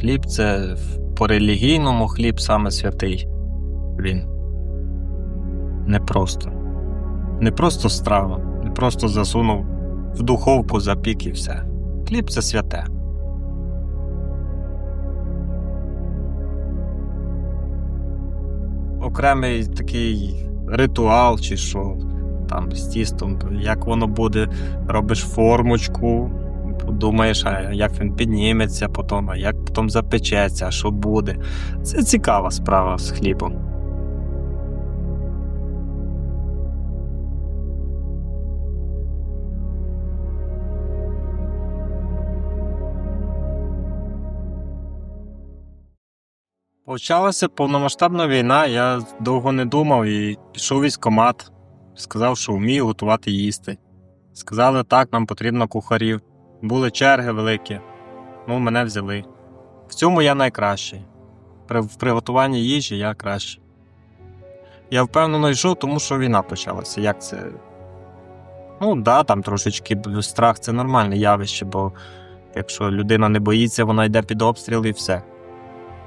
Хліб це по релігійному хліб саме святий. Він не просто. Не просто страва, не просто засунув в духовку запік і все. Хліб це святе. Окремий такий ритуал, чи що там з тістом, як воно буде, робиш формочку, думаєш, а як він підніметься потім, а як потім запечеться, а що буде. Це цікава справа з хлібом. Почалася повномасштабна війна, я довго не думав і пішов військкомат. Сказав, що вмію готувати їсти. Сказали, так, нам потрібно кухарів. Були черги великі. Ну, мене взяли. В цьому я найкращий. При в приготуванні їжі я кращий. Я впевнено йшов, тому що війна почалася. Як це? Ну, да, там трошечки страх це нормальне явище, бо якщо людина не боїться, вона йде під обстріл і все.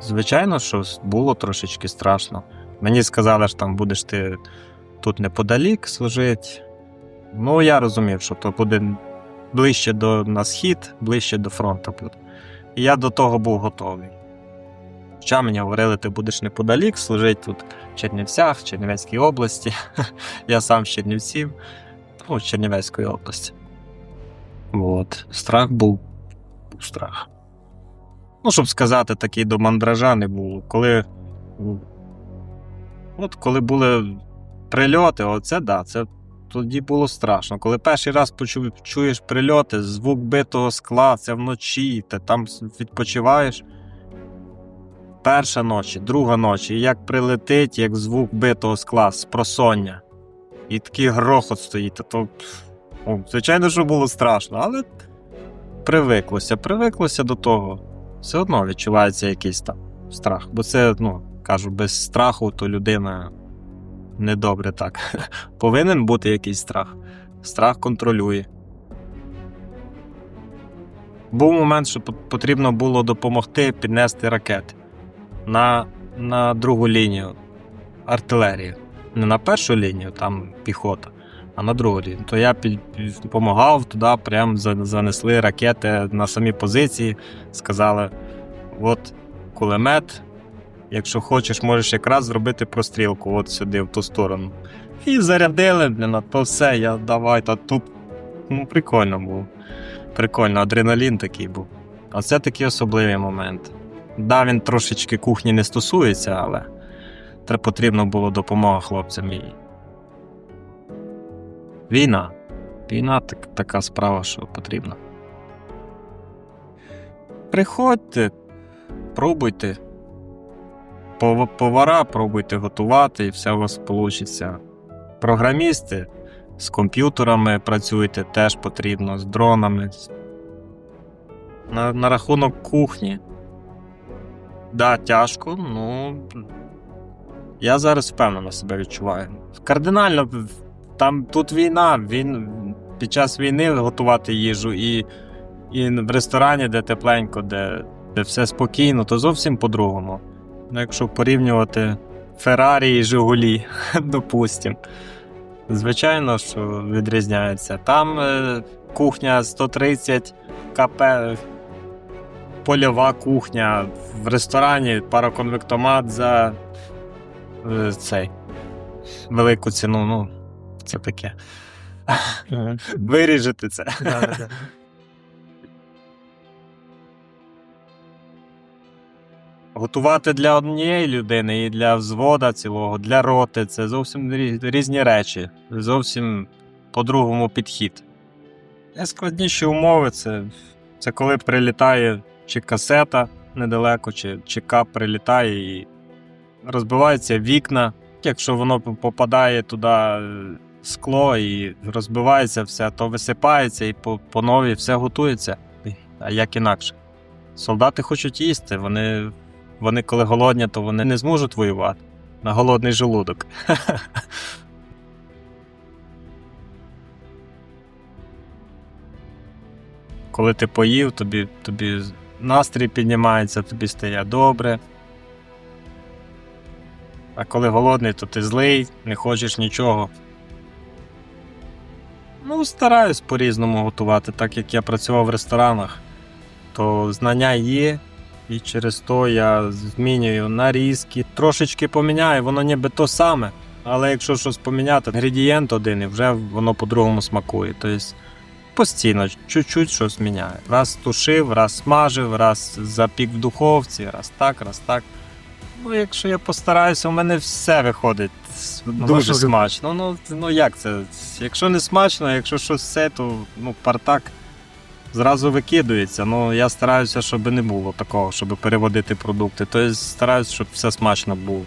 Звичайно, що було трошечки страшно. Мені сказали, що там будеш ти тут неподалік служити. Ну, я розумів, що то буде ближче до на схід, ближче до фронту. І я до того був готовий. Хоча мені говорили, ти будеш неподалік, служити тут в Чернівцях, в Чернівецькій області. Я сам з Чернівців, ну, з Чернівецької області. От. Страх був. був страх. Ну, щоб сказати, такий до мандража не було. Коли. ну, От коли були прильоти, оце да, це тоді було страшно. Коли перший раз почув, чуєш прильоти, звук битого скла, це вночі, ти там відпочиваєш. Перша ночі, друга ночі, як прилетить, як звук битого скла з просоння. І такий грохот стоїть, то, то ну, звичайно, що було страшно, але привиклося, привиклося до того. Все одно відчувається якийсь там страх. Бо це, ну, кажу, без страху, то людина недобре так. Повинен бути якийсь страх. Страх контролює. Був момент, що потрібно було допомогти піднести ракети на, на другу лінію артилерії. Не на першу лінію, там піхота, а на другу лінію. То я допомагав туди, прям занесли ракети на самі позиції. Сказали: от кулемет, якщо хочеш, можеш якраз зробити прострілку от сюди, в ту сторону. І зарядили, блін, то все, я давай, та тут. Ну, прикольно було. Прикольно, адреналін такий був. А це такий особливий момент. Да, він трошечки кухні не стосується, але треба потрібно було допомога хлопцям і. Війна. Війна так, така справа, що потрібна. Приходьте, пробуйте. Пов- Повара, пробуйте готувати, і все у вас вийде. Програмісти з комп'ютерами працюйте теж потрібно, з дронами. На, на рахунок кухні. Да, тяжко, ну. Я зараз впевнено себе відчуваю. Кардинально, там тут війна, він під час війни готувати їжу і, і в ресторані, де тепленько, де, де все спокійно, то зовсім по-другому. Ну, якщо порівнювати Феррарі і Жигулі, допустим. Звичайно, що відрізняється. Там е, кухня 130 КП, польова кухня, в ресторані пароконвектомат за е, цей велику ціну. Ну, це таке. Виріжете це. Готувати для однієї людини і для взвода цілого, для роти це зовсім різні речі, зовсім по-другому підхід. Найскладніші умови це, це коли прилітає чи касета недалеко, чи, чи кап прилітає і розбиваються вікна. Якщо воно попадає туди е, скло і розбивається все, то висипається і по, по новій все готується. А як інакше? Солдати хочуть їсти, вони вони, коли голодні, то вони не зможуть воювати на голодний желудок. Коли ти поїв, тобі, тобі настрій піднімається, тобі стає добре. А коли голодний, то ти злий, не хочеш нічого. Ну, стараюсь по-різному готувати, так як я працював в ресторанах, то знання є, і через то я змінюю нарізки, трошечки поміняю, воно ніби то саме. Але якщо щось поміняти, інгредієнт один і вже воно по-другому смакує. Тобто постійно чуть-чуть щось міняю. Раз тушив, раз смажив, раз запік в духовці, раз так, раз так. Ну, якщо я постараюся, у мене все виходить дуже смачно. Ну, ну як це? Якщо не смачно, якщо щось все, то ну, партак зразу викидується. Ну, я стараюся, щоб не було такого, щоб переводити продукти. Тобто стараюся, щоб все смачно було.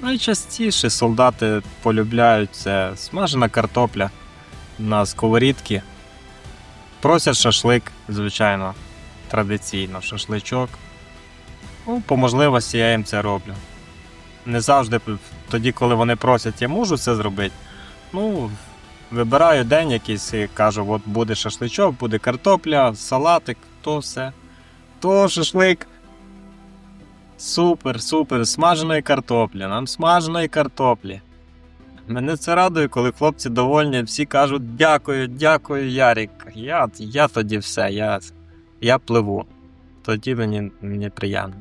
Найчастіше солдати полюбляють це смажена картопля на сковорідці. Просять шашлик, звичайно, традиційно, шашличок. Ну, по можливості я їм це роблю. Не завжди тоді, коли вони просять, я можу це зробити. Ну, вибираю день якийсь і кажу, от буде шашличок, буде картопля, салатик, то все. То шашлик. Супер, супер, смаженої картоплі, нам смаженої картоплі. Мене це радує, коли хлопці довольні, всі кажуть дякую, дякую, Ярік. Я, я тоді все, я, я пливу. Тоді мені, мені приємно.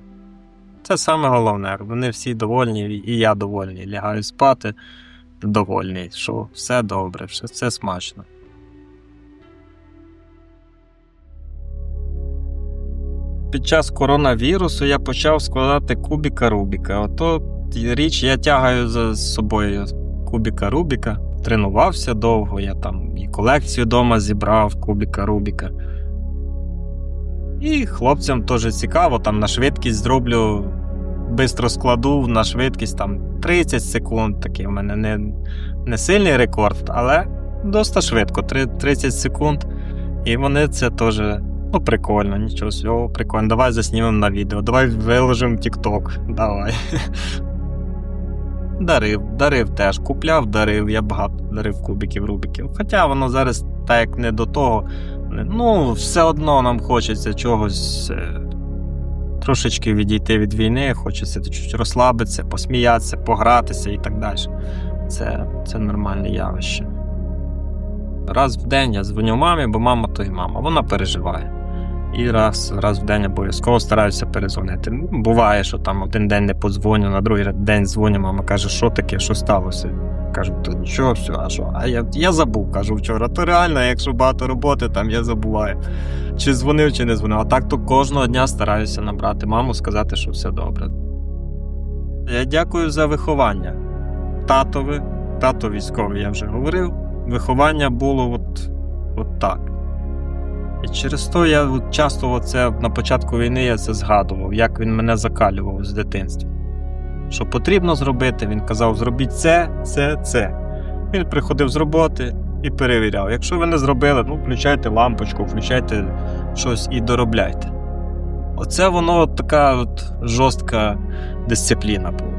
Це саме головне. Вони всі довольні, і я довольний. Лягаю спати довольний, що все добре, все, все смачно. Під час коронавірусу я почав складати кубіка Рубіка. Ото річ я тягаю за собою кубіка Рубіка. Тренувався довго, я там і колекцію вдома зібрав кубіка Рубіка. І хлопцям теж цікаво, там на швидкість зроблю, бистро складу на швидкість там 30 секунд. Такий в мене не, не сильний рекорд, але досить швидко, 30 секунд. І вони це теж ну, прикольно, нічого всього, прикольно. Давай заснімемо на відео, давай виложимо TikTok. Давай. Дарив, дарив теж. Купляв, дарив, я багато дарив кубиків, рубиків. Хоча воно зараз так як не до того. Ну, все одно нам хочеться чогось е, трошечки відійти від війни, хочеться чуть розслабитися, посміятися, погратися і так далі. Це, це нормальне явище. Раз в день я дзвоню мамі, бо мама то і мама, вона переживає. І раз, раз в день обов'язково стараюся перезвонити. Буває, що там один день не подзвоню, на другий день дзвоню, мама каже, що таке, що сталося. Кажу, то нічого, все, а що? А я, я забув, кажу вчора. То реально, якщо багато роботи, там я забуваю. Чи дзвонив, чи не дзвонив. А так то кожного дня стараюся набрати маму, сказати, що все добре. Я дякую за виховання. Татове, тато військовий, я вже говорив. Виховання було от, от так. І через то я часто оце, на початку війни я це згадував, як він мене закалював з дитинства. Що потрібно зробити, він казав: зробіть це, це, це. Він приходив з роботи і перевіряв. Якщо ви не зробили, ну включайте лампочку, включайте щось і доробляйте. Оце воно така от жорстка дисципліна була.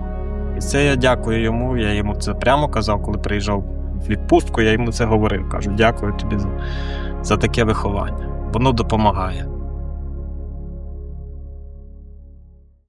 І це я дякую йому. Я йому це прямо казав, коли приїжджав в відпустку, я йому це говорив. Кажу, дякую тобі за, за таке виховання. Воно допомагає.